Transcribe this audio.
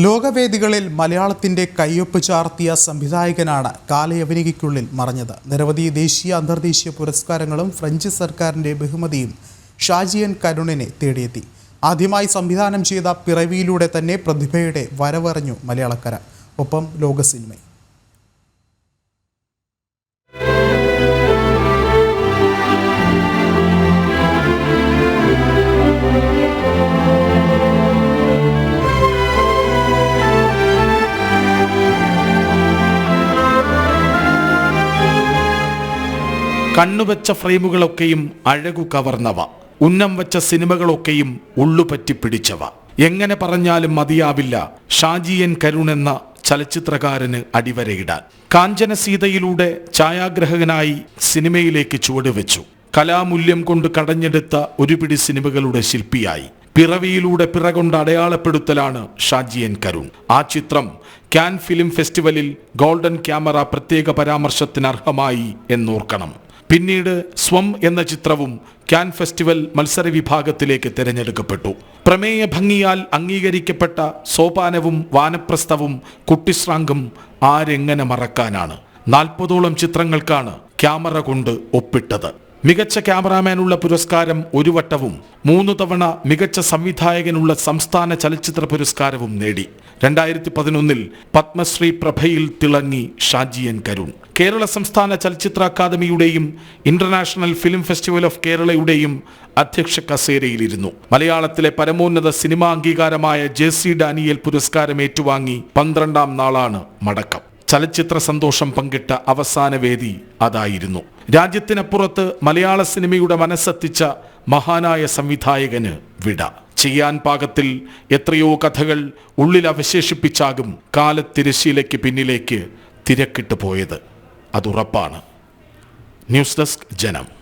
ലോകവേദികളിൽ മലയാളത്തിന്റെ കയ്യൊപ്പ് ചാർത്തിയ സംവിധായകനാണ് കാലയവനികയ്ക്കുള്ളിൽ മറഞ്ഞത്. നിരവധി ദേശീയ അന്തർദേശീയ പുരസ്കാരങ്ങളും ഫ്രഞ്ച് സർക്കാരിന്റെ ബഹുമതിയും ഷാജിയൻ കരുണിനെ തേടിയെത്തി. ആദ്യമായി സംവിധാനം ചെയ്ത പിറവിയിലൂടെ തന്നെ പ്രതിഭയുടെ വരവറിഞ്ഞു മലയാളക്കര. ഒപ്പം ലോക കണ്ണുവെച്ച ഫ്രെയിമുകളൊക്കെയും അഴകു കവർന്നവ. ഉന്നം വെച്ച സിനിമകളൊക്കെയും ഉള്ളുപറ്റി പിടിച്ചവ. എങ്ങനെ പറഞ്ഞാലും മതിയാവില്ല ഷാജിയൻ കരുൺ എന്ന ചലച്ചിത്രകാരന് അടിവരയിടാൻ. കാഞ്ചന സീതയിലൂടെ ഛായാഗ്രഹകനായി സിനിമയിലേക്ക് ചുവടുവെച്ചു. കലാമൂല്യം കൊണ്ട് കടഞ്ഞെടുത്ത ഒരുപിടി സിനിമകളുടെ ശില്പിയായി. പിറവിയിലൂടെ പിറകൊണ്ട് അടയാളപ്പെടുത്തലാണ് ഷാജിയൻ കരുൺ. ആ ചിത്രം ക്യാൻ ഫിലിം ഫെസ്റ്റിവലിൽ ഗോൾഡൻ ക്യാമറ പ്രത്യേക പരാമർശത്തിന് അർഹമായി എന്നോർക്കണം. പിന്നീട് സ്വം എന്ന ചിത്രവും ക്യാൻ ഫെസ്റ്റിവൽ മത്സര വിഭാഗത്തിലേക്ക് തിരഞ്ഞെടുക്കപ്പെട്ടു. പ്രമേയ ഭംഗിയാൽ അംഗീകരിക്കപ്പെട്ട സോപാനവും വാനപ്രസ്ഥവും കുട്ടിശ്രാങ്കും ആരെങ്ങനെ മറക്കാനാണ്? നാൽപ്പതോളം ചിത്രങ്ങൾക്കാണ് ക്യാമറ കൊണ്ട് ഒപ്പിട്ടത്. മികച്ച ക്യാമറാമാനുള്ള പുരസ്കാരം ഒരു വട്ടവും മൂന്ന് തവണ മികച്ച സംവിധായകനുള്ള സംസ്ഥാന ചലച്ചിത്ര പുരസ്കാരവും നേടി. രണ്ടായിരത്തി പതിനൊന്നിൽ പത്മശ്രീ പ്രഭയിൽ തിളങ്ങി ഷാജിയൻ കരുൺ. കേരള സംസ്ഥാന ചലച്ചിത്ര അക്കാദമിയുടെയും ഇന്റർനാഷണൽ ഫിലിം ഫെസ്റ്റിവൽ ഓഫ് കേരളയുടെയും അധ്യക്ഷ കസേരയിലിരുന്നു. മലയാളത്തിലെ പരമോന്നത സിനിമാ അംഗീകാരമായ ജെ സി ഡാനിയൽ പുരസ്കാരം ഏറ്റുവാങ്ങി പന്ത്രണ്ടാം നാളാണ് മടക്കം. ചലച്ചിത്ര സന്തോഷം പങ്കിട്ട അവസാന വേദി അതായിരുന്നു. രാജ്യത്തിനപ്പുറത്ത് മലയാള സിനിമയുടെ മനസ്സെത്തിച്ച മഹാനായ സംവിധായകന് വിട. ചെയ്യാൻ പാകത്തിൽ എത്രയോ കഥകൾ ഉള്ളിൽ അവശേഷിപ്പിച്ചാകും കാലത്തിരശീലയ്ക്ക് പിന്നിലേക്ക് തിരക്കിട്ട് പോയത്. അതുറപ്പാണ് ന്യൂസ് ഡെസ്ക് ജനം.